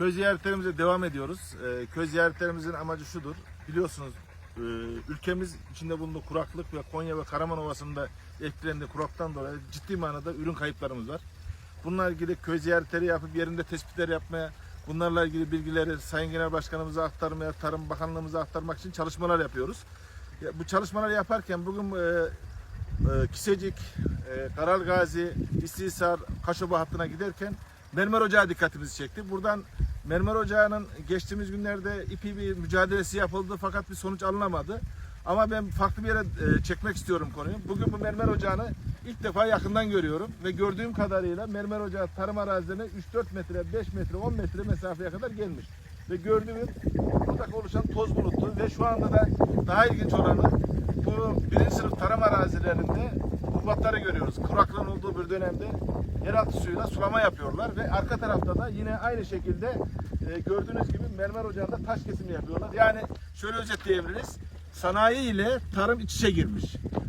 Köy ziyaretlerimize devam ediyoruz. Ee, köy ziyaretlerimizin amacı şudur. Biliyorsunuz e, ülkemiz içinde bulunduğu kuraklık ve Konya ve Karaman Ovası'nda etkilendi kuraktan dolayı ciddi manada ürün kayıplarımız var. Bununla ilgili köy ziyaretleri yapıp yerinde tespitler yapmaya, bunlarla ilgili bilgileri Sayın Genel Başkanımıza aktarmaya, Tarım Bakanlığımıza aktarmak için çalışmalar yapıyoruz. Ya, bu çalışmaları yaparken bugün e, e, Kisecik, e, Karal Kaşoba hattına giderken Mermer Ocağı dikkatimizi çekti. Buradan Mermer Ocağı'nın geçtiğimiz günlerde ipi bir mücadelesi yapıldı fakat bir sonuç alınamadı. Ama ben farklı bir yere e, çekmek istiyorum konuyu. Bugün bu Mermer Ocağı'nı ilk defa yakından görüyorum ve gördüğüm kadarıyla Mermer Ocağı tarım arazilerine 3-4 metre, 5 metre, 10 metre mesafeye kadar gelmiş. Ve gördüğüm buradaki oluşan toz bulutu ve şu anda da daha ilginç olanı bu birinci sınıf tarım arazilerinde hubatları görüyoruz. Kuraklığın olduğu bir dönemde yeraltı suyuyla sulama yapıyorlar ve arka tarafta da yine aynı şekilde e, gördüğünüz gibi mermer ocağında taş kesimi yapıyorlar. Yani şöyle özetleyebiliriz. Sanayi ile tarım iç içe girmiş.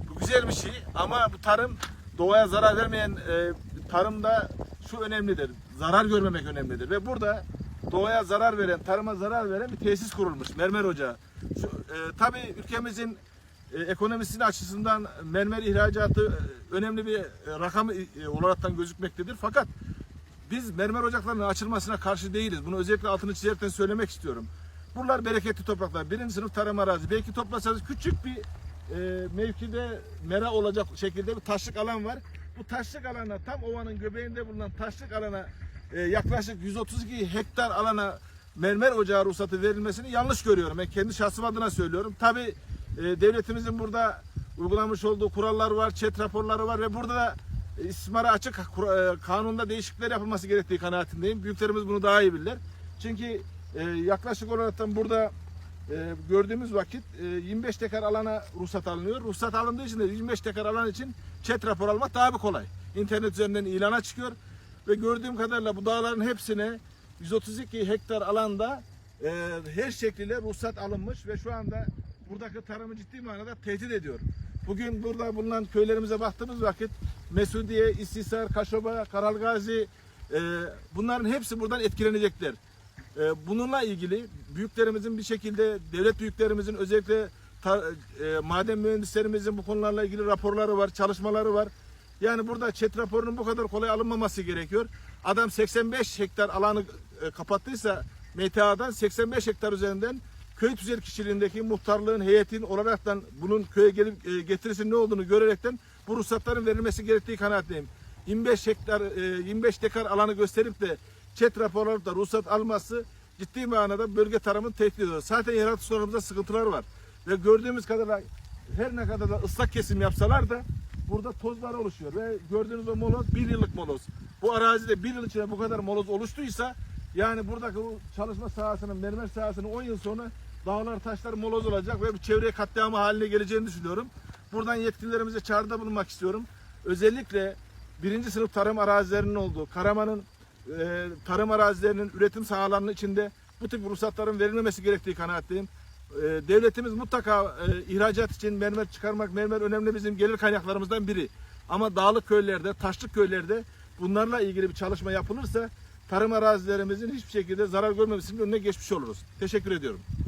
Bu güzel bir şey ama bu tarım doğaya zarar vermeyen e, tarımda şu önemlidir. Zarar görmemek önemlidir ve burada doğaya zarar veren, tarıma zarar veren bir tesis kurulmuş. Mermer ocağı. Şu, e, tabii ülkemizin ekonomisinin açısından mermer ihracatı e, önemli bir e, rakam e, olaraktan gözükmektedir. Fakat biz mermer ocaklarının açılmasına karşı değiliz. Bunu özellikle altını çizerekten söylemek istiyorum. Buralar bereketli topraklar. Birinci sınıf tarım arazi. Belki toplasanız küçük bir e, mevkide mera olacak şekilde bir taşlık alan var. Bu taşlık alana tam ovanın göbeğinde bulunan taşlık alana e, yaklaşık 132 hektar alana mermer ocağı ruhsatı verilmesini yanlış görüyorum. Ben kendi şahsım adına söylüyorum. Tabi devletimizin burada uygulamış olduğu kurallar var, çet raporları var ve burada da e, istismara açık e, kanunda değişiklikler yapılması gerektiği kanaatindeyim. Büyüklerimiz bunu daha iyi bilirler. Çünkü e, yaklaşık olarak burada e, gördüğümüz vakit e, 25 dekar alana ruhsat alınıyor. Ruhsat alındığı için de 25 dekar alan için çet rapor almak daha bir kolay. İnternet üzerinden ilana çıkıyor ve gördüğüm kadarıyla bu dağların hepsine 132 hektar alanda e, her şekliyle ruhsat alınmış ve şu anda buradaki tarımı ciddi manada tehdit ediyor. Bugün burada bulunan köylerimize baktığımız vakit Mesudiye, İstisar, Kaşoba, Karalgazi e, bunların hepsi buradan etkilenecekler. E, bununla ilgili büyüklerimizin bir şekilde devlet büyüklerimizin özellikle ta- e, maden mühendislerimizin bu konularla ilgili raporları var, çalışmaları var. Yani burada çet raporunun bu kadar kolay alınmaması gerekiyor. Adam 85 hektar alanı e, kapattıysa MTA'dan 85 hektar üzerinden köy tüzel kişiliğindeki muhtarlığın, heyetin olaraktan bunun köye gelip e, getirisinin ne olduğunu görerekten bu ruhsatların verilmesi gerektiği kanaatindeyim. 25 hektar, e, 25 dekar alanı gösterip de çet raporları da ruhsat alması ciddi manada bölge tarımını tehdit ediyor. Zaten yeraltı sularımızda sıkıntılar var. Ve gördüğümüz kadarıyla her ne kadar da ıslak kesim yapsalar da burada tozlar oluşuyor. Ve gördüğünüz o moloz bir yıllık moloz. Bu arazide bir yıl içinde bu kadar moloz oluştuysa yani buradaki bu çalışma sahasının, mermer sahasının 10 yıl sonra dağlar taşlar moloz olacak ve bu çevreye katliamı haline geleceğini düşünüyorum. Buradan yetkililerimize çağrıda bulunmak istiyorum. Özellikle birinci sınıf tarım arazilerinin olduğu, Karaman'ın e, tarım arazilerinin üretim sahalarının içinde bu tip ruhsatların verilmemesi gerektiği kanaatteyim. E, devletimiz mutlaka e, ihracat için mermer çıkarmak, mermer önemli bizim gelir kaynaklarımızdan biri. Ama dağlık köylerde, taşlık köylerde bunlarla ilgili bir çalışma yapılırsa tarım arazilerimizin hiçbir şekilde zarar görmemesinin önüne geçmiş oluruz. Teşekkür ediyorum.